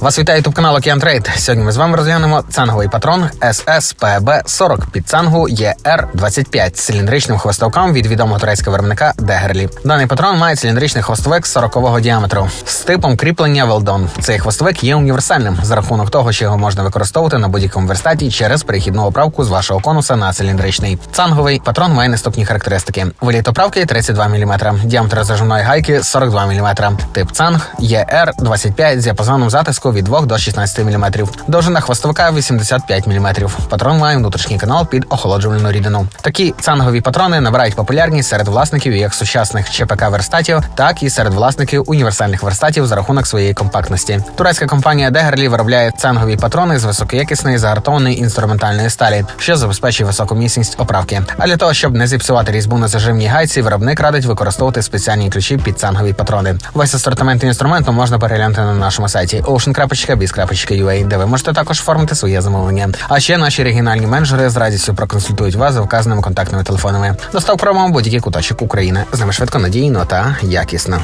Вас вітає ютуб канал Океан Трейд. Сьогодні ми з вами розглянемо цанговий патрон SSPB 40 під цангу ER25 з циліндричним хвостовком від відомого турецького виробника Дегерлі. Даний патрон має циліндричний хвостовик 40-го діаметру з типом кріплення Велдон. Цей хвостовик є універсальним за рахунок того, що його можна використовувати на будь-якому верстаті через перехідну оправку з вашого конуса на циліндричний. Цанговий патрон має наступні характеристики: виліт оправки 32 мм, діаметр зажимної гайки 42 мм, тип цанг ER25 з діапазоном затиску від 2 до 16 мм, довжина хвостовика 85 мм. Патрон має внутрішній канал під охолоджувальну рідину. Такі цангові патрони набирають популярність серед власників як сучасних ЧПК верстатів, так і серед власників універсальних верстатів за рахунок своєї компактності. Турецька компанія Дегерлі виробляє цангові патрони з високоякісної загартованої інструментальної сталі, що забезпечує високу міцність оправки. А для того, щоб не зіпсувати різьбу на зажимній гайці, виробник радить використовувати спеціальні ключі під цангові патрони. Весь асортимент інструменту можна переглянути на нашому сайті ocean.biz.ua, де ви можете також оформити своє замовлення. А ще наші регіональні менеджери з радістю проконсультують вас за вказаними контактними телефонами. Достав промо будь-який куточок України. З ними швидко надійно та якісно.